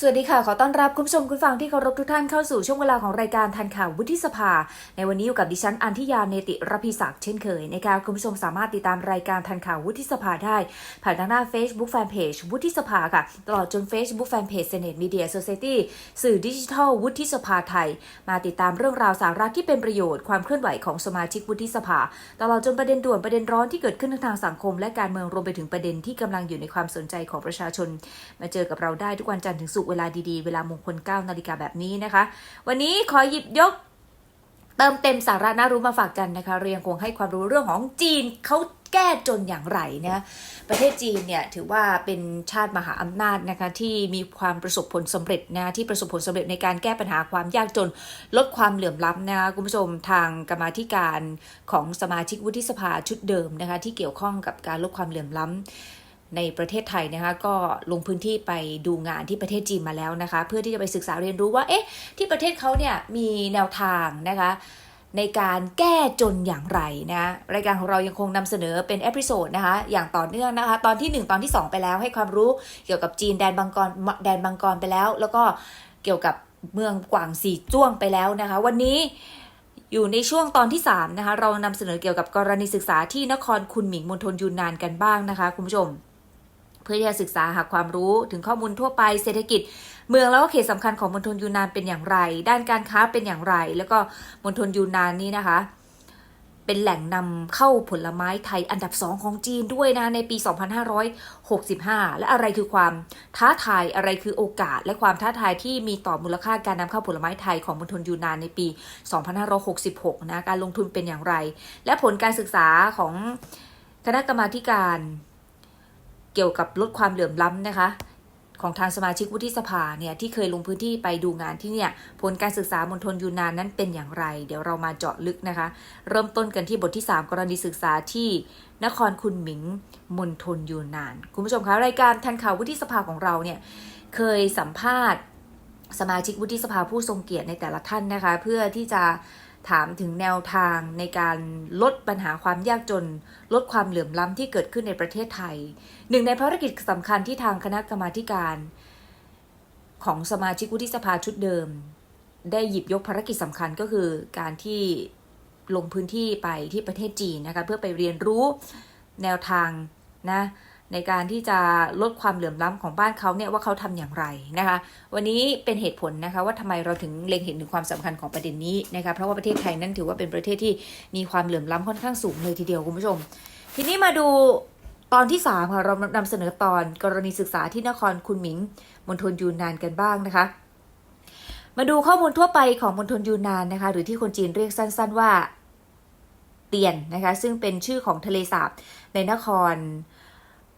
สวัสดีค่ะ ขอต้อนรับคุณผู้ชมคุณฟังที่เคารพทุกท่านเข้าสู่ช่วงเวลาของรายการทันข่าววุฒิสภา ในวันนี้อยู่กับดิฉันอันทิยาเนติรพิศักดิ์เช่นเคยนะคะคุณผู้ชมสามารถติดตามรายการทันข่าววุฒิสภาได้ ผ่านทางหน้า Facebook Fanpage วุฒิสภาค่ะ ตลอดจน Facebook Fanpage Senate Media Society สื่อดิจิทัลวุฒิสภาไทย มาติดตามเรื่องราวสาระที่เป็นประโยชน์ความเคลื่อนไหวของสมาชิกวุฒิสภา ตลอดจนประเด็นด่วนประเด็นร้อนที่เกิดขึ้นทั้งทางสังคม และการเมืองรวมไปถึงประเด็นที่กำลังอยู่ในความสนใจของประชาชน มาเจอกับเราได้ทุกวันจันทร์ถึงศุกร์เวลาดีๆ เวลามงคล9นาฬิกาแบบนี้นะคะ วันนี้ขอหยิบยกเติมเต็มสาระน่ารู้มาฝากกันนะคะ เรียงคงให้ความรู้เรื่องของจีนเขาแก้จนอย่างไรนะประเทศจีนเนี่ยถือว่าเป็นชาติมหาอำนาจนะคะที่มีความประสบผลสำเร็จนะที่ประสบผลสำเร็จในการแก้ปัญหาความยากจนลดความเหลื่อมล้ำนะคะคุณผู้ชมทางกรรมาธิการของสมาชิกวุฒิสภาชุดเดิมนะคะที่เกี่ยวข้องกับการลดความเหลื่อมล้ำ ในประเทศไทยนะคะก็ลงพื้นที่ไปดูงานที่ประเทศจีนมาแล้วนะคะ เพื่อที่จะไปศึกษาเรียนรู้ว่าเอ๊ะที่ประเทศเขาเนี่ยมีแนวทางนะคะในการแก้จนอย่างไรนะรายการของเรายังคงนำเสนอเป็นเอพิโซดนะคะอย่างต่อเนื่องนะคะ ตอนที่ 1 ตอนที่ 2 ไปแล้วให้ความรู้เกี่ยวกับจีนแดนบางกรแดนบางกรไปแล้ว แล้วก็เกี่ยวกับเมืองกวางซีจ้วงไปแล้วนะคะ วันนี้อยู่ในช่วงตอนที่ 3 นะคะ เรานำเสนอเกี่ยวกับกรณีศึกษาที่นครคุนหมิงมณฑลยูนนานกันบ้างนะคะ คุณผู้ชม เพื่อที่จะศึกษาหาความรู้ถึงข้อมูลทั่วไปเศรษฐกิจ เมืองแล้วก็เขตสำคัญของมณฑลยูนนานเป็นอย่างไร ด้านการค้าเป็นอย่างไร แล้วก็มณฑลยูนนานนี้นะคะ เป็นแหล่งนำเข้าผลไม้ไทยอันดับสองของจีนด้วยนะในปี 2565 และอะไรคือความท้าทายอะไรคือโอกาส และความท้าทายที่มีต่อมูลค่าการนำเข้าผลไม้ไทยของมณฑลยูนนานในปี 2566 นะการลงทุนเป็นอย่างไร และผลการศึกษาของคณะกรรมาการ เกี่ยวกับลดความเหลื่อมล้ำนะคะ ของทางสมาชิกวุฒิสภาเนี่ยที่เคยลงพื้นที่ไปดูงานที่เนี่ยผลการศึกษามณฑลยูนานนั้นเป็นอย่างไร เดี๋ยวเรามาเจาะลึกนะคะ เริ่มต้นกันที่บทที่ 3 กรณีศึกษาที่นครคุนหมิงมณฑลยูนาน คุณผู้ชมคะรายการทันข่าววุฒิสภาของเราเนี่ยเคยสัมภาษณ์สมาชิกวุฒิสภาผู้ทรงเกียรติในแต่ละท่านนะคะ เพื่อที่จะ ถามถึงแนวทางในการลดปัญหาความยากจน ลดความเหลื่อมล้ำที่เกิดขึ้นในประเทศไทย หนึ่งในภารกิจสำคัญที่ทางคณะกรรมาการ ของสมาชิกวุฒิสภาชุดเดิม ได้หยิบยกภารกิจสำคัญก็คือการที่ลงพื้นที่ไปที่ประเทศจีนนะคะเพื่อไปเรียนรู้แนวทางนะ ในการที่จะลดความเหลื่อมล้ำของบ้านเขาเนี่ยว่าเขาทำอย่างไรนะคะ วันนี้เป็นเหตุผลนะคะว่าทำไมเราถึงเล็งเห็นถึงความสำคัญของประเด็นนี้นะคะเพราะว่าประเทศไทยนั้นถือว่าเป็นประเทศที่มีความเหลื่อมล้ำค่อนข้างสูงเลยทีเดียวคุณผู้ชม ทีนี้มาดูตอนที่3ค่ะเรานำเสนอตอนกรณีศึกษาที่นครคุนหมิงมณฑลยูนนานกันบ้างนะคะ มาดูข้อมูลทั่วไปของมณฑลยูนนานนะคะ หรือที่คนจีนเรียกสั้น ๆว่าเตียนนะคะ ซึ่งเป็นชื่อของทะเลสาบในนคร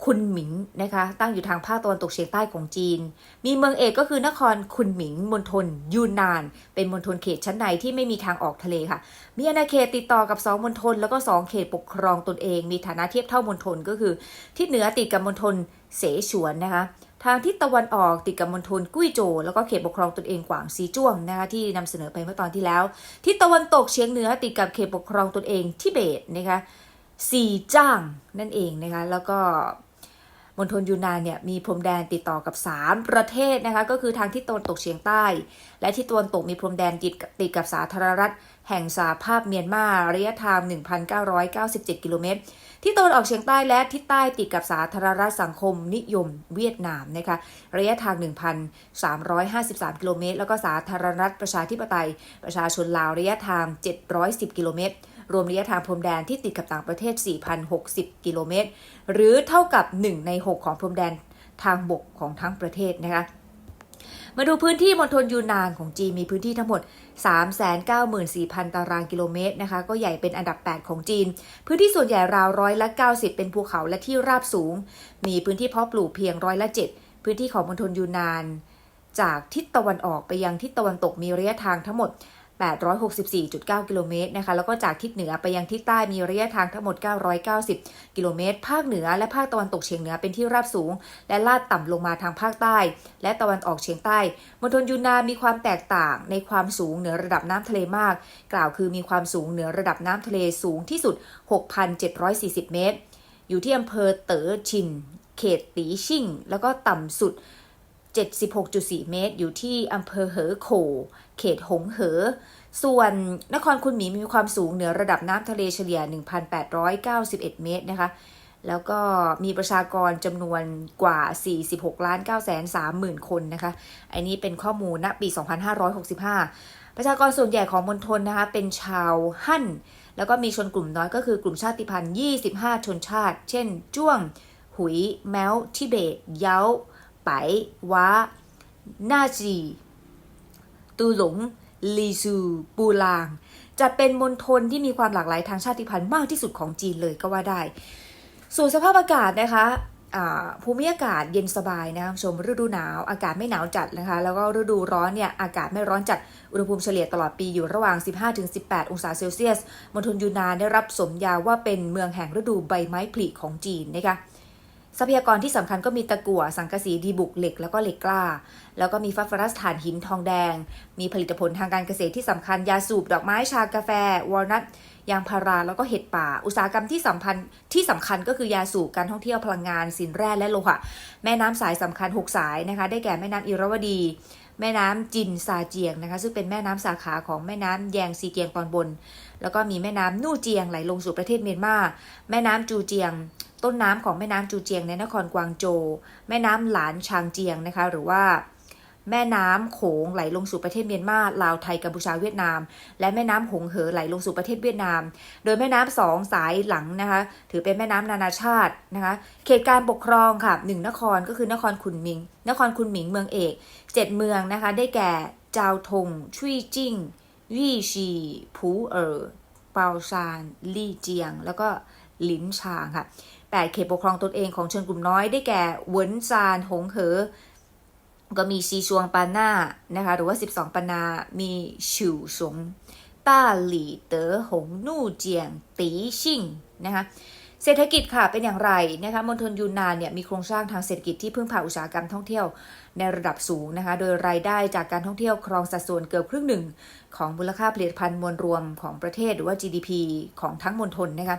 คุนหมิงนะคะตั้งอยู่ทางภาคตะวันตกเฉียงใต้ของจีน มีเมืองเอกก็คือนครคุนหมิงมณฑลยูนนาน เป็นมณฑลเขตชั้นในที่ไม่มีทางออกทะเลค่ะ มีอาณาเขตติดต่อกับ 2มณฑลแล้วก็ 2 เขตปกครองตนเอง มีฐานะเทียบเท่ามณฑลก็คือทิศเหนือติดกับมณฑลเสฉวนนะคะทางทิศตะวันออกติดกับมณฑลกุ้ยโจวแล้วก็เขตปกครองตนเองกวางซีจ้วงนะคะที่นำเสนอไปเมื่อตอนที่แล้วทิศตะวันตกเฉียงเหนือติดกับเขตปกครองตนเองทิเบตนะคะซีจ้างนั่นเองนะคะแล้วก็ มณฑลยูนานเนี่ยมีพรมแดนติดต่อกับ 3 ประเทศนะคะก็คือทางที่ตะวันตกเฉียงใต้ และที่ตะวันตกมีพรมแดนติดติดกับสาธารณรัฐ แห่งสหภาพเมียนมาระยะทาง 1,997 กิโลเมตรที่ตะวันออกเฉียงใต้และทิศใต้ติดกับสาธารณรัฐสังคมนิยมเวียดนามนะคะระยะทาง 1,353 กิโลเมตร แล้วก็สาธารณรัฐประชาธิปไตย ประชาชนลาวระยะทาง 710 กิโลเมตร รวมระยะทางพรมแดนที่ติดกับต่างประเทศ 4,060 กิโลเมตร หรือเท่ากับ 1 ใน 6 ของพรมแดนทางบกของทั้งประเทศนะคะมาดูพื้นที่มณฑลยูนนานของจีนมีพื้นที่ทั้งหมด 394,000 ตารางกิโลเมตรนะคะ ก็ใหญ่เป็นอันดับ 8 ของจีน พื้นที่ส่วนใหญ่ราวร้อยละ 90 เป็นภูเขาและที่ราบสูง มีพื้นที่เพาะปลูกเพียงร้อยละ 7 พื้นที่ของมณฑลยูนนาน จากทิศตะวันออกไปยังทิศตะวันตกมีระยะทางทั้งหมด 864.9 กิโลเมตรนะคะ แล้วก็จากทิศเหนือไปยังทิศใต้มีระยะทางทั้งหมด 990 กิโลเมตร ภาคเหนือและภาคตะวันตกเฉียงเหนือเป็นที่ราบสูง และลาดต่ำลงมาทางภาคใต้ และตะวันออกเฉียงใต้ มณฑลยูนนานมีความแตกต่างในความสูงเหนือระดับน้ำทะเลมาก กล่าวคือมีความสูงเหนือระดับน้ำทะเลสูงที่สุด 6,740 เมตร อยู่ที่อำเภอเต๋อชิน เขตตีชิ่ง แล้วก็ต่ำสุด 76.4 เมตร อยู่ที่อำเภอเหอโข เขตหงเหอ ส่วนนครคุณหมีมีความสูงเหนือระดับน้ำทะเลเฉลี่ย 1,891 เมตรนะคะ แล้วก็มีประชากรจำนวนกว่า 46ล้าน9แสน3หมื่นคนนะคะ อันนี้เป็นข้อมูลณปี 2565 ประชากรส่วนใหญ่ของมณฑลนะคะ เป็นชาวฮั่น แล้วก็มีชนกลุ่มน้อยก็คือกลุ่มชาติพันธุ์ 25 ชนชาติ เช่น จ้วง หุย แมวทิเบต เย้า ไปว้านาจีตูหลงลีซูปูลาง จะเป็นมณฑลที่มีความหลากหลายทางชาติพันธุ์มากที่สุดของจีนเลยก็ว่าได้ ส่วนสภาพอากาศนะคะภูมิอากาศเย็นสบายนะคะชมฤดูหนาวอากาศไม่หนาวจัดนะคะ แล้วก็ฤดูร้อนเนี่ยอากาศไม่ร้อนจัดอุณหภูมิเฉลี่ยตลอดปีอยู่ระหว่าง 15-18 องศาเซลเซียสมณฑลยูนนานได้รับสมญาว่าเป็นเมืองแห่งฤดูใบไม้ผลิของจีนนะคะ ทรัพยากรที่สำคัญก็มีตะกั่วสังกะสีดีบุกเหล็กแล้วก็เหล็กกล้า แล้วก็มีฟอสฟอรัสถ่านหินทองแดง มีผลิตผลทางการเกษตรที่สำคัญยาสูบดอกไม้ชากาแฟ วอลนัทยางพาราแล้วก็เห็ดป่า อุตสาหกรรมที่สำคัญที่สำคัญก็คือยาสูบการท่องเที่ยวพลังงานสินแร่และโลหะ แม่น้ำสายสำคัญ 6 สายนะคะ ได้แก่แม่น้ำอิรวดี แม่น้ำจินซาเจียงนะคะ ซึ่งเป็นแม่น้ำสาขาของแม่น้ำแยงซีเกียงตอนบน แล้วก็มีแม่น้ำนู่เจียงไหลลงสู่ประเทศเมียนมา แม่น้ำจูเจียง ต้นน้ำของแม่น้ำจูเจียงในนครกวางโจวแม่น้ำหลานชางเจียงนะคะ หรือว่าแม่น้ำโขงไหลลงสู่ประเทศเมียนมาลาวไทยกัมพูชาเวียดนาม และแม่น้ำหงเหอไหลลงสู่ประเทศเวียดนาม โดยแม่น้ำสองสายหลังนะคะ ถือเป็นแม่น้ำนานาชาตินะคะ เขตการปกครองค่ะหนึ่งนครก็คือนครคุนมิง นครคุนหมิงเมืองเอกเจ็ดเมืองนะคะ ได้แก่เจาทงชุยจิ้งวี่ชีผูเอ๋อเปาซานลี่เจียง แล้วก็ ลินชางค่ะแปดเขตปกครองตนเองของชนกลุ่มน้อยได้แก่เหวินซานหงเหอ ก็มีซีชวงปาน่านะคะหรือว่า 12ปานา มีฉิวสงต้าหลี่เต๋อหงนู่เจียง ตีชิ่งนะคะเศรษฐกิจค่ะเป็นอย่างไรนะคะมณฑลยูนนานเนี่ยมีโครงสร้างทางเศรษฐกิจที่พึ่งพาอุตสาหกรรมท่องเที่ยวในระดับสูงนะคะโดยรายได้จากการท่องเที่ยวครองสัดส่วนเกือบครึ่งหนึ่ง ของมูลค่าผลิตภัณฑ์มวลรวมของประเทศหรือว่า GDP ของทั้งมณฑลนะคะ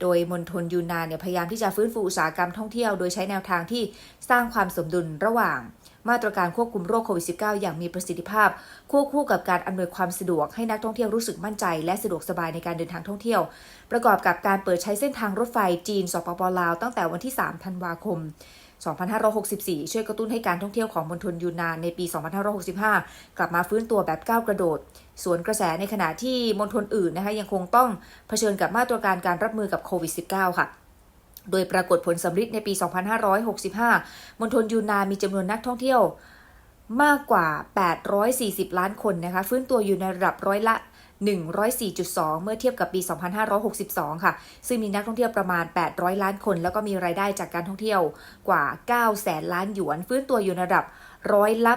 โดยมณฑลยูนานเนี่ยพยายามที่จะฟื้นฟูอุตสาหกรรมท่องเที่ยว โดยใช้แนวทางที่สร้างความสมดุลระหว่าง มาตรการควบคุมโรคโควิด -19 อย่างมีประสิทธิภาพ ควบคู่กับการอำนวยความสะดวกให้นักท่องเที่ยวรู้สึกมั่นใจ และสะดวกสบายในการเดินทางท่องเที่ยว ประกอบกับการเปิดใช้เส้นทางรถไฟจีนสปปลาวตั้งแต่วันที่ 3 ธันวาคม2564 ช่วยกระตุ้นให้การท่องเที่ยวของมณฑลยูนนานในปี 2565 กลับมาฟื้นตัวแบบก้าวกระโดด สวนกระแสในขณะที่มณฑลอื่นนะคะยังคงต้องเผชิญกับมาตรการการรับมือกับโควิด -19 ค่ะโดยปรากฏผลสำฤทธิ์ในปี 2565 มณฑลยูนนานมีจำนวนนักท่องเที่ยวมากกว่า 840 ล้านคนนะคะ ฟื้นตัวอยู่ในระดับร้อยละ 104.2 เมื่อเทียบกับปี 2562 ค่ะ ซึ่งมีนักท่องเที่ยวประมาณ 800 ล้านคน แล้วก็มีรายได้จากการท่องเที่ยวกว่า 9 แสนล้านหยวน ฟื้นตัวอยู่ในระดับ ร้อยละ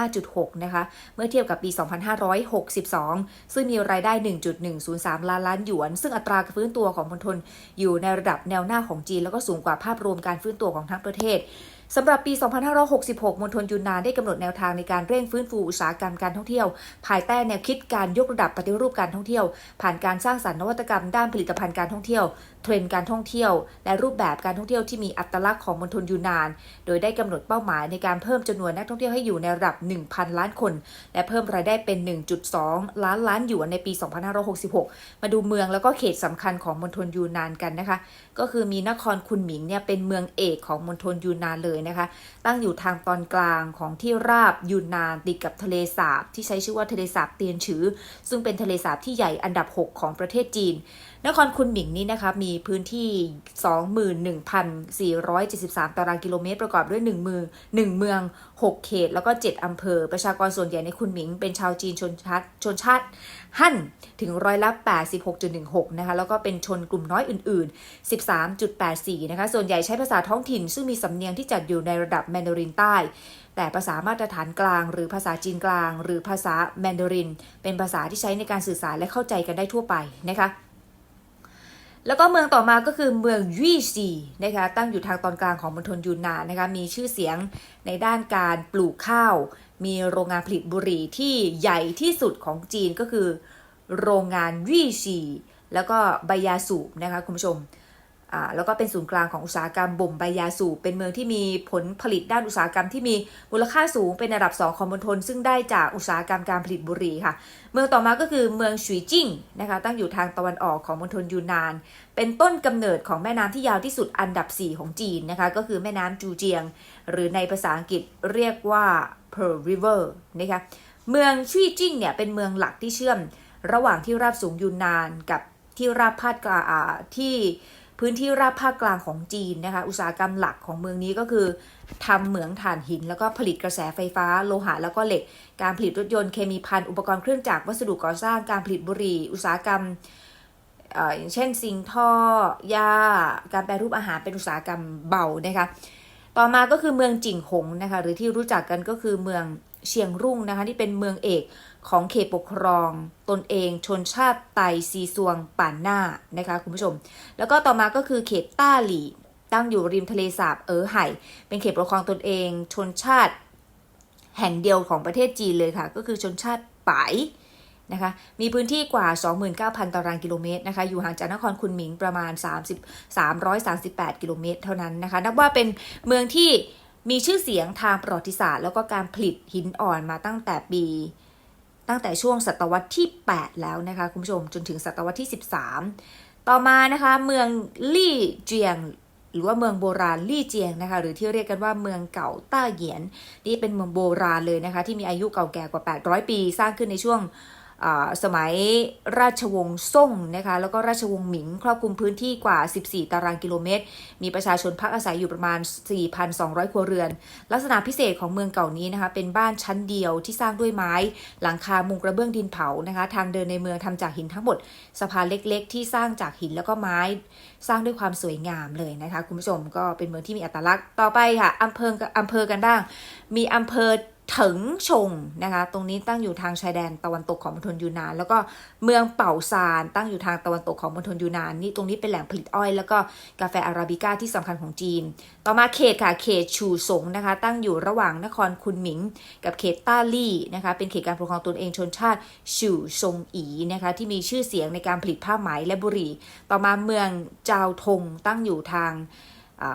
85.6 นะคะ เมื่อเทียบกับปี 2562 ซึ่งมีรายได้ 1.103 ล้านล้านหยวน ซึ่งอัตราการฟื้นตัวของมณฑลอยู่ในระดับแนวหน้าของจีน แล้วก็สูงกว่าภาพรวมการฟื้นตัวของทั้งประเทศสำหรับปี 2566 มณฑลยูนนานได้กำหนดแนวทางในการเร่งฟื้นฟูอุตสาหกรรมการท่องเที่ยว ภายใต้แนวคิดการยกระดับปฏิรูปการท่องเที่ยว ผ่านการสร้างสรรค์นวัตกรรมด้านผลิตภัณฑ์การท่องเที่ยว เทรนด์การท่องเที่ยว และรูปแบบการท่องเที่ยวที่มีอัตลักษณ์ของมณฑลยูนาน โดยได้กำหนดเป้าหมายในการเพิ่มจำนวนนักท่องเที่ยวให้อยู่ในระดับ 1,000 ล้านคน และเพิ่มรายได้เป็น 1.2 ล้านล้านหยวนในปี 2566 มาดูเมืองแล้วก็เขตสำคัญของมณฑลยูนานกันนะคะ ก็คือมีนครคุนหมิงเนี่ยเป็นเมืองเอกของมณฑลยูนานเลยนะคะ ตั้งอยู่ทางตอนกลางของที่ราบยูนนานติดกับทะเลสาบ ที่ใช้ชื่อว่าทะเลสาบเตียนฉือ ซึ่งเป็นทะเลสาบที่ใหญ่อันดับ 6 ของประเทศจีน นครคุนหมิงนี้นะคะมีพื้นที่ 21,473 ตารางกิโลเมตร ประกอบด้วย1เมือง1เมือง 6 เขต แล้วก็ 7 อำเภอ ประชากรส่วนใหญ่ในคุนหมิง เป็นชาวจีนชนชาติชนชาติฮั่นถึงร้อยละ 86.16 นะคะ แล้วก็เป็นชนกลุ่มน้อยอื่น ๆ 13.84 นะคะ ส่วนใหญ่ใช้ภาษาท้องถิ่น ซึ่งมีสำเนียงที่จัดอยู่ในระดับแมนดารินใต้ แต่ภาษามาตรฐานกลาง หรือภาษาจีนกลาง หรือภาษาแมนดาริน เป็นภาษาที่ใช้ในการสื่อสารและเข้าใจกันได้ทั่วไปนะคะ แล้วก็เมืองต่อมาก็คือเมืองยี่ซีนะคะตั้งอยู่ทางตอนกลางของมณฑลยูนนานนะคะมีชื่อเสียงในด้านการปลูกข้าว มีโรงงานผลิตบุหรี่ที่ใหญ่ที่สุดของจีนก็คือ โรงงานยี่ซีแล้วก็ใบยาสูบนะคะคุณผู้ชม แล้วก็เป็นศูนย์กลางของอุตสาหกรรมบ่มใบยาสูบเป็นเมืองที่มีผลผลิตด้านอุตสาหกรรมที่มีมูลค่าสูงเป็นอันดับสองของมณฑลซึ่งได้จากอุตสาหกรรมการผลิตบุหรี่ค่ะ เมืองต่อมาก็คือเมืองชุยจิ้งนะคะตั้งอยู่ทางตะวันออกของมณฑลยูนนาน เป็นต้นกำเนิดของแม่น้ำที่ยาวที่สุดอันดับ 4 ของจีนนะคะก็คือแม่น้ำจูเจียง หรือในภาษาอังกฤษเรียกว่า Pearl River นะคะเมืองชุยจิ้งเนี่ยเป็นเมืองหลักที่เชื่อม ระหว่างที่ราบสูงยูนนานกับที่ราบภาคกลางอ่าที่ พื้นที่ราบภาคกลางของจีนนะคะ อุตสาหกรรมหลักของเมืองนี้ก็คือทำเหมืองถ่านหิน แล้วก็ผลิตกระแสไฟฟ้า โลหะแล้วก็เหล็ก การผลิตรถยนต์เคมีภัณฑ์อุปกรณ์เครื่องจักรวัสดุก่อสร้างการผลิตบุหรี่ อุตสาหกรรมออย่างเช่นสิ่งท่อยาการแปรรูปอาหารเป็นอุตสาหกรรมเบานะคะ ต่อมาก็คือเมืองจิงหงนะคะ หรือที่รู้จักกันก็คือเมือง เชียงรุ่งนะคะที่เป็นเมืองเอกของเขตปกครอง ตนเองชนชาติไตซีซวงป่านหน้านะคะคุณผู้ชม แล้วก็ต่อมาก็คือเขตต้าหลี่ตั้งอยู่ริมทะเลสาบเอ๋อไห่ เป็นเขตปกครองตนเอง ชนชาติ แห่งเดียวของประเทศจีนเลยค่ะ ก็คือชนชาติป๋ายนะคะมีพื้นที่กว่า 29,000 ตารางกิโลเมตรนะคะอยู่ห่างจากนครคุนหมิงประมาณ 30 338 กิโลเมตร เท่านั้นนะคะนับว่าเป็นเมืองที่ มีชื่อเสียงทางประวัติศาสตร์ แล้วก็การผลิตหินอ่อนมาตั้งแต่ปี ตั้งแต่ช่วงศตวรรษที่ 8 แล้วนะคะคุณผู้ชมจนถึงศตวรรษที่ 13 ต่อมานะคะเมืองลี่เจียง หรือว่าเมืองโบราณลี่เจียงนะคะหรือที่เรียกกันว่าเมืองเก่าต้าเหยียน นี่เป็นเมืองโบราณเลยนะคะที่มีอายุเก่าแก่กว่า 800 ปี สร้างขึ้นในช่วง สมัยราชวงศ์ซ่งนะคะแล้วก็ราชวงศ์หมิง ครอบคลุมพื้นที่กว่า 14 ตารางกิโลเมตร มีประชาชนพักอาศัยอยู่ประมาณ 4,200 ครัวเรือน ลักษณะพิเศษของเมืองเก่านี้นะคะเป็นบ้านชั้นเดียวที่สร้างด้วยไม้ หลังคามุงกระเบื้องดินเผานะคะทางเดินในเมืองทำจากหินทั้งหมดสะพานเล็กๆ ที่สร้างจากหินแล้วก็ไม้ สร้างด้วยความสวยงามเลยนะคะคุณผู้ชมก็เป็นเมืองที่มีอัตลักษณ์ต่อไปค่ะอำเภออำเภอกันบ้าง มีอำเภอ เถิงชงนะคะตรงนี้ตั้งอยู่ทางชายแดนตะวันตกของมณฑลยูนนาน แล้วก็เมืองเป่าซานตั้งอยู่ทางตะวันตกของมณฑลยูนนานนี่ตรงนี้เป็นแหล่งผลิตอ้อย แล้วก็กาแฟอาราบิก้าที่สำคัญของจีน ต่อมาเขตค่ะเขตชูสงนะคะตั้งอยู่ระหว่างนครคุนหมิง กับเขตต้าลี่นะคะเป็นเขตการปกครองตนเองชนชาติชูซงอีนะคะที่มีชื่อเสียงในการผลิตผ้าไหมและบุหรี่ ต่อมาเมืองจาวทงตั้งอยู่ทาง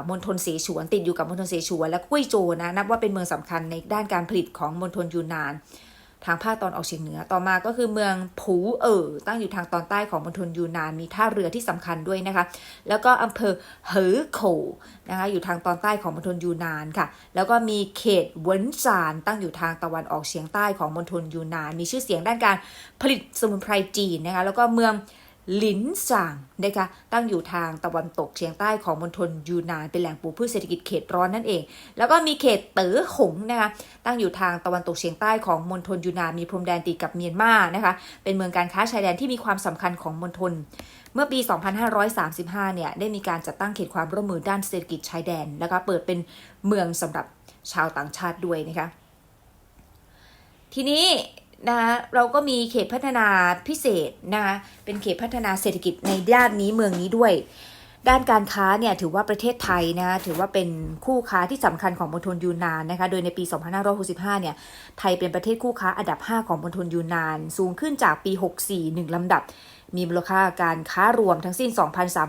มณฑลเสฉวน ติดอยู่กับมณฑลเสฉวน และกุ้ยโจวนะนับว่าเป็นเมืองสำคัญในด้านการผลิตของมณฑลยูนนาน ทางภาคตอนออกเฉียงเหนือต่อมาก็คือเมืองผูเอ๋อตั้งอยู่ทางตอนใต้ของมณฑลยูนนาน มีท่าเรือที่สำคัญด้วยนะคะ แล้วก็อำเภอเหอโขนะคะอยู่ทางตอนใต้ของมณฑลยูนนานค่ะ แล้วก็มีเขตเวินซานตั้งอยู่ทางตะวันออกเฉียงใต้ของมณฑลยูนนาน มีชื่อเสียงด้านการผลิตสมุนไพรจีนนะคะแล้วก็เมือง หลินซางนะคะตั้งอยู่ทางตะวันตกเฉียงใต้ของมณฑลยูนานเป็นแหล่งปลูกพืชเศรษฐกิจเขตร้อนนั่นเอง แล้วก็มีเขตเต๋อหงนะคะตั้งอยู่ทางตะวันตกเฉียงใต้ของมณฑลยูนานมีพรมแดนติดกับเมียนมานะคะเป็นเมืองการค้าชายแดนที่มีความสำคัญของมณฑลเมื่อปี 2535 เนี่ยได้มีการจัดตั้งเขตความร่วมมือด้านเศรษฐกิจชายแดนแล้วก็เปิดเป็นเมืองสำหรับชาวต่างชาติด้วยนะคะทีนี้ นะคะเราก็มีเขตพัฒนาพิเศษนะคะเป็นเขตพัฒนาเศรษฐกิจในด้านนี้เมืองนี้ด้วย ด้านการค้าเนี่ยถือว่าประเทศไทยนะคะถือว่าเป็นคู่ค้าที่สำคัญของมณฑลยูนนานนะคะโดยในปี 2565 เนี่ยไทยเป็นประเทศคู่ค้าอันดับ 5 ของมณฑลยูนนาน สูงขึ้นจากปี 64 1ลำดับ มีมูลค่าการค้ารวมทั้งสิ้น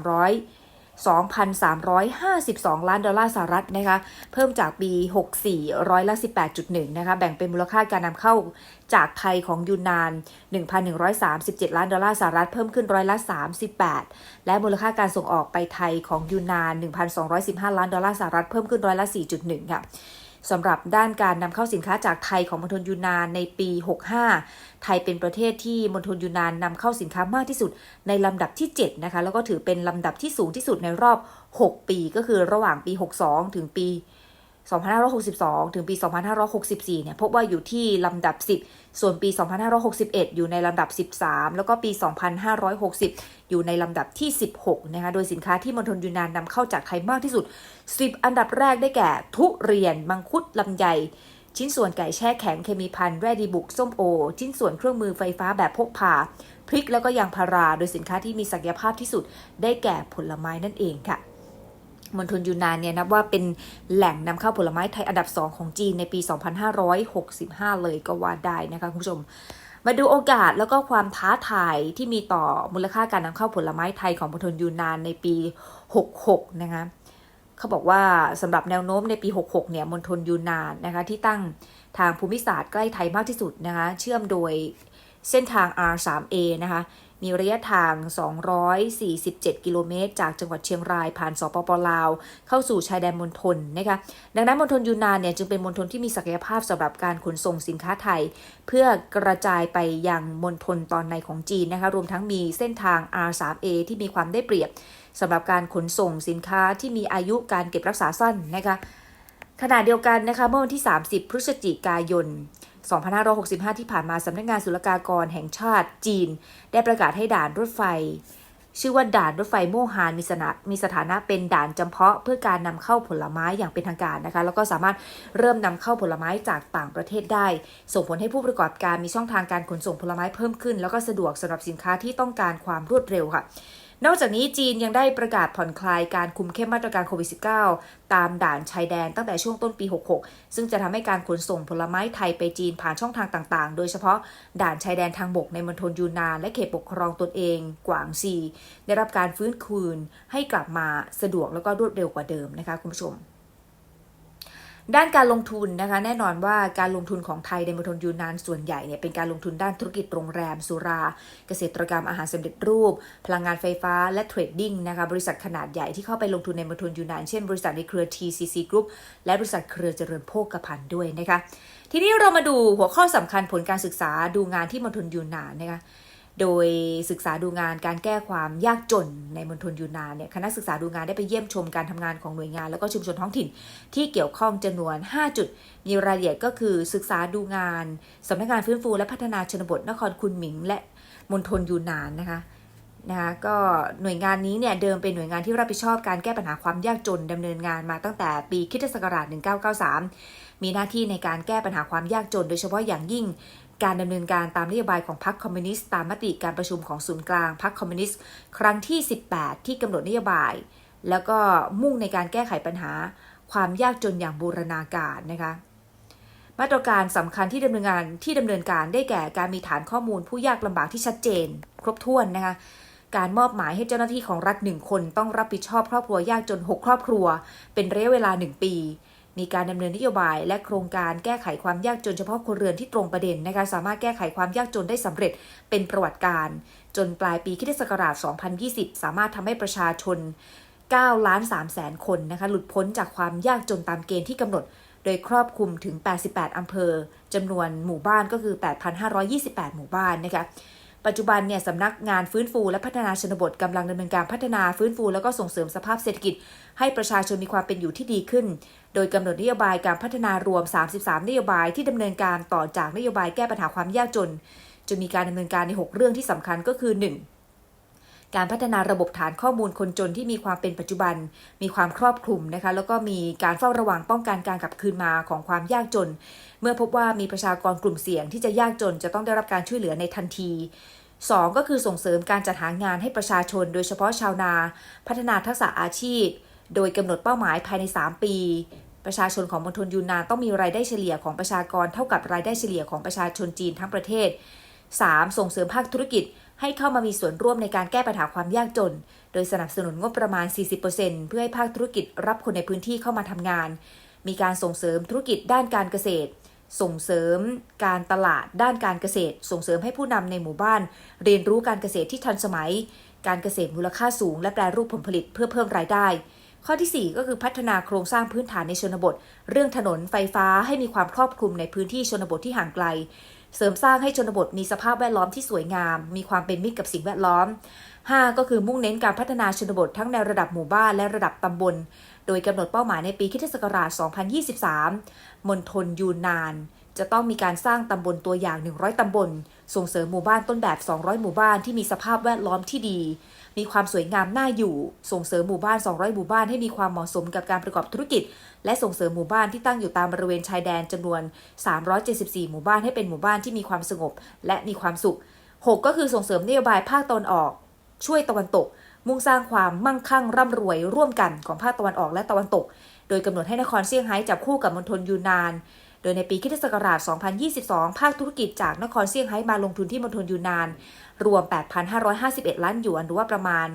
2,300 2,352 ล้านดอลลาร์สหรัฐนะคะ เพิ่มจากปี 64 ร้อยละ 18.1 นะคะ แบ่งเป็นมูลค่าการนำเข้าจากไทยของยูนนาน 1,137 ล้านดอลลาร์สหรัฐ เพิ่มขึ้นร้อยละ 38 และมูลค่าการส่งออกไปไทยของยูนนาน 1,215 ล้านดอลลาร์สหรัฐ เพิ่มขึ้นร้อยละ 4.1 ค่ะ สำหรับด้านการนำเข้าสินค้าจากไทยของมณฑลยูนานในปี 65 ไทยเป็นประเทศที่มณฑลยูนนานนำเข้าสินค้ามากที่สุดในลำดับที่ 7 นะคะ แล้วก็ถือเป็นลำดับที่สูงที่สุดในรอบ 6 ปี ก็คือระหว่างปี 62 ถึงปี 2562 ถึงปี 2564 เนี่ยพบว่าอยู่ที่ลำดับ 10 ส่วนปี 2561 อยู่ในลำดับ 13 แล้วก็ปี 2560 อยู่ในลำดับที่ 16 นะคะ โดยสินค้าที่มณฑลยูนนานนำเข้าจากไทยมากที่สุด 10 อันดับแรกได้แก่ ทุเรียน มังคุด ลำไย ชิ้นส่วนไก่แช่แข็ง เคมีพันแร่ดีบุก ส้มโอ ชิ้นส่วนเครื่องมือไฟฟ้าแบบพกพา พริกแล้วก็ยางพารา โดยสินค้าที่มีศักยภาพที่สุด ได้แก่ผลไม้นั่นเองค่ะ มณฑลยูนนานเนี่ยนับว่าเป็นแหล่งนำเข้าผลไม้ไทยอันดับ 2 ของจีนในปี 2565 เลยก็ว่าได้นะคะคุณผู้ชม มาดูโอกาสแล้วก็ความท้าทายที่มีต่อมูลค่าการนำเข้าผลไม้ไทยของมณฑลยูนนานในปี 66 นะคะเขาบอกว่าสำหรับแนวโน้มในปี 66 เนี่ยมณฑลยูนนานนะคะที่ตั้งทางภูมิศาสตร์ใกล้ไทยมากที่สุดนะคะเชื่อมโดยเส้นทาง R3A นะคะ มีระยะทาง 247 กิโลเมตร จากจังหวัดเชียงรายผ่านสปปลาว เข้าสู่ชายแดนมณฑลนะคะดังนั้นมณฑลยูนนานเนี่ยจึงเป็นมณฑลที่มีศักยภาพสำหรับการขนส่งสินค้าไทย เพื่อกระจายไปยังมณฑลตอนในของจีนนะคะรวมทั้งมีเส้นทาง R3A ที่มีความได้เปรียบสำหรับการขนส่งสินค้าที่มีอายุการเก็บรักษาสั้นนะคะขณะเดียวกันนะคะเมื่อวันที่ 30 พฤศจิกายน 2565 ที่ผ่านมาสำนักงานศุลกากรแห่งชาติจีน ได้ประกาศให้ด่านรถไฟ ชื่อว่าด่านรถไฟโมฮานมีสถานะมีสถานะเป็นด่านจำเพาะเพื่อการนำเข้าผลไม้อย่างเป็นทางการนะคะ แล้วก็สามารถเริ่มนำเข้าผลไม้จากต่างประเทศได้ ส่งผลให้ผู้ประกอบการมีช่องทางการขนส่งผลไม้เพิ่มขึ้น แล้วก็สะดวกสำหรับสินค้าที่ต้องการความรวดเร็วค่ะ นอกจากนี้จีนยังได้ประกาศผ่อนคลายการคุมเข้มมาตรการโควิด -19 ตามด่านชายแดนตั้งแต่ช่วงต้นปี 66 ซึ่งจะทำให้การขนส่งผลไม้ไทยไปจีนผ่านช่องทางต่างๆ โดยเฉพาะด่านชายแดนทางบกในมณฑลยูนนาน และเขตปกครองตนเอง กวางซี ได้รับการฟื้นคืนให้กลับมาสะดวกแล้วก็รวดเร็วกว่าเดิมนะคะคุณผู้ชม ด้านการลงทุนนะคะแน่นอนว่าการลงทุนของไทยในมณฑลยูนานส่วนใหญ่เนี่ยเป็นการลงทุนด้านธุรกิจโรงแรม สุรา เกษตรกรรมอาหารสำเร็จรูป พลังงานไฟฟ้าและเทรดดิ้งนะคะบริษัทขนาดใหญ่ที่เข้าไปลงทุนในมณฑลยูนาน เช่นบริษัทในเครือ TCC Group และบริษัทเครือเจริญโภคภัณฑ์ด้วยนะคะทีนี้เรามาดูหัวข้อสำคัญผลการศึกษาดูงานที่มณฑลยูนานนะคะ โดยศึกษาดูงานการแก้ความยากจนในมณฑลยูนานเนี่ยคณะศึกษาดูงานได้ไปเยี่ยมชมการทำงานของหน่วยงาน แล้วก็ชุมชนท้องถิ่น ที่เกี่ยวข้องจำนวน 5 จุด มีรายละเอียดก็คือศึกษาดูงานสำนักงานฟื้นฟูและพัฒนาชนบทนครคุนหมิง และมณฑลยูนานนะคะนะคะก็หน่วยงานนี้เนี่ยเดิมเป็นหน่วยงานที่รับผิดชอบการแก้ปัญหาความยากจนดำเนินงานมาตั้งแต่ปีคิศักราช 1993 มีหน้าที่ในการแก้ปัญหาความยากจน โดยเฉพาะอย่างยิ่ง การดำเนินการตามนโยบายของพรรคคอมมิวนิสต์ตามมติการประชุมของศูนย์กลางพรรคคอมมิวนิสต์ครั้งที่ 18 ที่กำหนดนโยบาย แล้วก็มุ่งในการแก้ไขปัญหา ความยากจนอย่างบูรณาการนะคะมาตรการสำคัญที่ดำเนินงานที่ดำเนินการได้แก่การมีฐานข้อมูลผู้ยากลำบากที่ชัดเจน ครบถ้วนนะคะการมอบหมายให้เจ้าหน้าที่ของรัฐหนึ่งคนต้องรับผิดชอบครอบครัวยากจน 6 ครอบครัว เป็นระยะเวลา 1 ปี มีการดำเนินนโยบาย และโครงการแก้ไขความยากจนเฉพาะครัวเรือนที่ตรงประเด็นนะคะสามารถแก้ไขความยากจนได้สำเร็จเป็นประวัติการ จนปลายปีคิศักราช 2020 สามารถทำให้ประชาชน9ล้าน3แสนคนนะคะหลุดพ้นจากความยากจนตามเกณฑ์ที่กำหนด โดยครอบคลุมถึง 88 อำเภอจำนวนหมู่บ้านก็คือ 8,528 หมู่บ้านนะคะ ปัจจุบันเนี่ยสำนักงานฟื้นฟูและพัฒนาชนบทกำลังดำเนินการพัฒนาฟื้นฟู แล้วก็ส่งเสริมสภาพเศรษฐกิจ ให้ประชาชนมีความเป็นอยู่ที่ดีขึ้น โดยกำหนดนโยบายการพัฒนารวม 33 นโยบายที่ดำเนินการต่อจากนโยบายแก้ปัญหาความยากจน จะมีการดำเนินการใน 6 เรื่องที่สำคัญก็คือ 1. การพัฒนาระบบฐานข้อมูลคนจนที่มีความเป็นปัจจุบัน มีความครอบคลุมนะคะ แล้วก็มีการเฝ้าระวังป้องกันการกลับคืนมาของความยากจน เมื่อพบว่ามีประชากรกลุ่มเสี่ยงที่จะยากจนจะต้องได้รับการช่วยเหลือในทันที 2. ก็คือส่งเสริมการจัดหางานให้ประชาชน โดยเฉพาะชาวนา พัฒนาทักษะอาชีพ โดยกำหนดเป้าหมายภายใน 3 ปี ประชาชนของมณฑลยูนนานต้องมีรายได้เฉลี่ยของประชากรเท่ากับรายได้เฉลี่ยของประชาชนจีนทั้งประเทศ 3. ส่งเสริมภาคธุรกิจ ให้เข้ามามีส่วนร่วมในการแก้ปัญหาความยากจน โดยสนับสนุนงบประมาณ 40%เพื่อให้ภาคธุรกิจรับคนในพื้นที่เข้ามาทำงาน มีการส่งเสริมธุรกิจด้านการเกษตร ส่งเสริมการตลาดด้านการเกษตร ส่งเสริมให้ผู้นำในหมู่บ้าน เรียนรู้การเกษตรที่ทันสมัย การเกษตรมูลค่าสูง และแปรรูปผลผลิตเพื่อเพิ่มรายได้ข้อที่ 4 ก็คือพัฒนาโครงสร้างพื้นฐานในชนบท เรื่องถนนไฟฟ้าให้มีความครอบคลุมในพื้นที่ชนบทที่ห่างไกล เสริมสร้างให้ชนบทมีสภาพแวดล้อมที่สวยงาม มีความเป็นมิตรกับสิ่งแวดล้อม 5 ก็คือมุ่งเน้นการพัฒนาชนบททั้งในระดับหมู่บ้านและระดับตำบล โดยกำหนดเป้าหมายในปีคริสตศักราช 2023 มณฑลยูนนาน จะต้องมีการสร้างตำบลตัวอย่าง 100 ตำบล ส่งเสริมหมู่บ้านต้นแบบ 200 หมู่บ้านที่มีสภาพแวดล้อมที่ดี มีความสวยงามน่าอยู่ ส่งเสริมหมู่บ้าน 200 หมู่บ้านให้มีความเหมาะสมกับการประกอบธุรกิจ และส่งเสริมหมู่บ้านที่ตั้งอยู่ตามบริเวณชายแดนจำนวน 374 หมู่บ้านให้เป็นหมู่บ้านที่มีความสงบ และมีความสุข 6 ก็คือส่งเสริมนโยบายภาคตะวันออก ช่วยตะวันตก มุ่งสร้างความมั่งคั่งร่ำรวยร่วมกันของภาคตะวันออกและตะวันตก โดยกำหนดให้นครเซี่ยงไฮ้จับคู่กับมณฑลยูนนาน โดยในปีคิศักราช 2022 ภาคธุรกิจจากนครเซี่ยงไฮ้มาลงทุนที่มณฑลยูนนาน รวม 8,551 ล้านหยวน หรือว่าประมาณ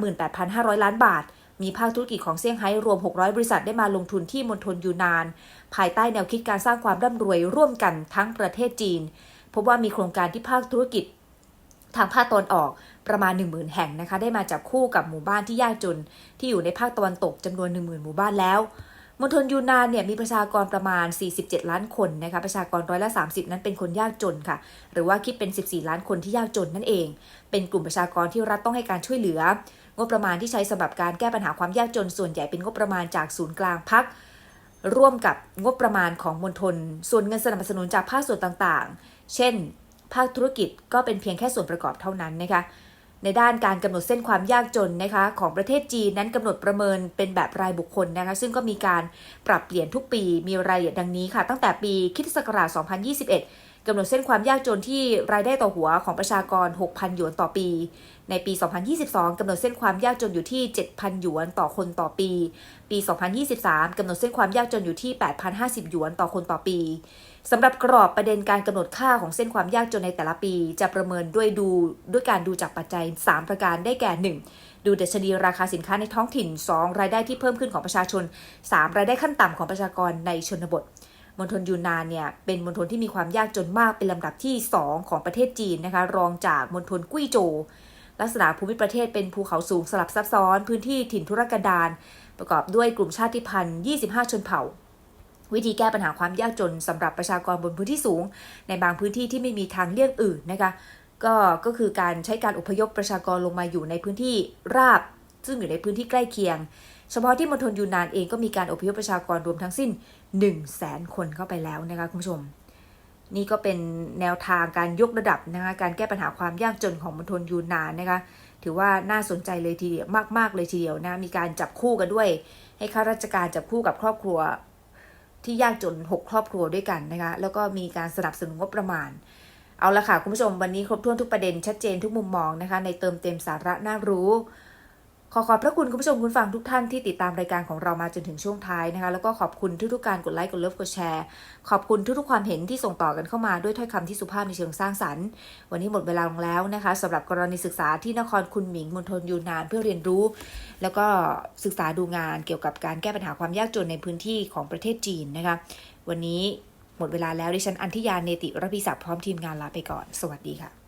38,500 ล้านบาท มีภาคธุรกิจของเซี่ยงไฮ้รวม 600 บริษัทได้มาลงทุนที่มณฑลยูนนาน ภายใต้แนวคิดการสร้างความร่ำรวยร่วมกันทั้งประเทศจีน พบว่ามีโครงการที่ภาคธุรกิจทางภาคตะวันออกประมาณ 10,000 แห่งนะคะ ได้มาจับคู่กับหมู่บ้านที่ยากจน ที่อยู่ในภาคตะวันตกจำนวน 10,000 หมู่บ้านแล้ว มณฑลยูนนานเนี่ยมีประชากรประมาณ 47 ล้านคนนะคะประชากรร้อยละ30 นั้นเป็นคนยากจนค่ะ หรือว่าคิดเป็น 14 ล้านคนที่ยากจนนั่นเอง เป็นกลุ่มประชากรที่รัฐต้องให้การช่วยเหลือ งบประมาณที่ใช้สำหรับการแก้ปัญหาความยากจนส่วนใหญ่เป็นงบประมาณจากศูนย์กลางพักร่วมกับงบประมาณของมณฑลส่วนเงินสนับสนุนจากภาคส่วนต่างๆ เช่น ภาคธุรกิจก็เป็นเพียงแค่ส่วนประกอบเท่านั้นนะคะ ในด้านการกำหนดเส้นความยากจนนะคะของประเทศจีนนั้นกำหนดประเมินเป็นแบบรายบุคคลนะคะซึ่งก็มีการปรับเปลี่ยนทุกปีมีรายละเอียดดังนี้ค่ะ ตั้งแต่ปีคริสตศักราช2021 กำหนดเส้นความยากจนที่รายได้ต่อหัวของประชากร 6,000 หยวนต่อปี ในปี 2022 กำหนดเส้นความยากจนอยู่ที่ 7,000 หยวนต่อคนต่อปี ปี 2023 กำหนดเส้นความยากจนอยู่ที่ 8,050 หยวนต่อคนต่อปีสำหรับกรอบประเด็นการกำหนดค่าของเส้นความยากจนในแต่ละปี จะประเมินด้วยดูด้วยการดูจากปัจจัย 3 ประการได้แก่ 1. ดูดัชนีราคาสินค้าในท้องถิ่น 2. รายได้ที่เพิ่มขึ้นของประชาชน 3. รายได้ขั้นต่ำของประชากรในชนบท มณฑลยูนานเนี่ยเป็นมณฑลที่มีความยากจนมากเป็นลำดับที่ 2 ของประเทศจีนนะคะรองจากมณฑลกุ้ยโจวลักษณะภูมิประเทศเป็นภูเขาสูงสลับซับซ้อน พื้นที่ถิ่นทุรกันดารประกอบด้วยกลุ่มชาติพันธุ์ 25 ชนเผ่า วิธีแก้ปัญหาความยากจนสำหรับประชากรบนพื้นที่สูง ในบางพื้นที่ที่ไม่มีทางเลี่ยงอื่นนะคะก็ก็คือการใช้การอพยพประชากรลงมาอยู่ในพื้นที่ราบ ซึ่งอยู่ในพื้นที่ใกล้เคียง เฉพาะที่มณฑลยูนนานเองก็มีการอพยพประชากรรวมทั้งสิ้น 1 0 0 0 0แสนคนเข้าไปแล้วนะคะคุณผู้ชม นี่ก็เป็นแนวทางการยกระดับนะคะการแก้ปัญหาความยากจนของมณฑลยูนนานนะคะถือว่าน่าสนใจเลยทีเดียวมากๆเลยทีเดียวนะมีการจับคู่กันด้วย ให้ข้าราชการจับคู่กับครอบครัวที่ยากจน 6 ครอบครัวด้วยกันนะคะแล้วก็มีการสนับสนุนงบประมาณ เอาละค่ะ คุณผู้ชมวันนี้ครบถ้วนทุกประเด็นชัดเจนทุกมุมมองนะคะ ในเติมเต็มสาระน่ารู้ ขอขอบพระคุณคุณผู้ชมคุณฟังทุกท่านที่ติดตามรายการของเรามาจนถึงช่วงท้ายนะคะ แล้วก็ขอบคุณทุกๆการกดไลค์กดเลิฟกดแชร์ ขอบคุณทุกๆความเห็นที่ส่งต่อกันเข้ามาด้วยถ้อยคำที่สุภาพในเชิงสร้างสรรค์ วันนี้หมดเวลาลงแล้วนะคะสำหรับกรณีศึกษาที่นครคุณหมิงมณฑลยูนนานเพื่อเรียนรู้ แล้วก็ศึกษาดูงานเกี่ยวกับการแก้ปัญหาความยากจนในพื้นที่ของประเทศจีนนะคะ วันนี้หมดเวลาแล้วดิฉันอันทิยาเนติรพิศักดิ์พร้อมทีมงานลาไปก่อน สวัสดีค่ะ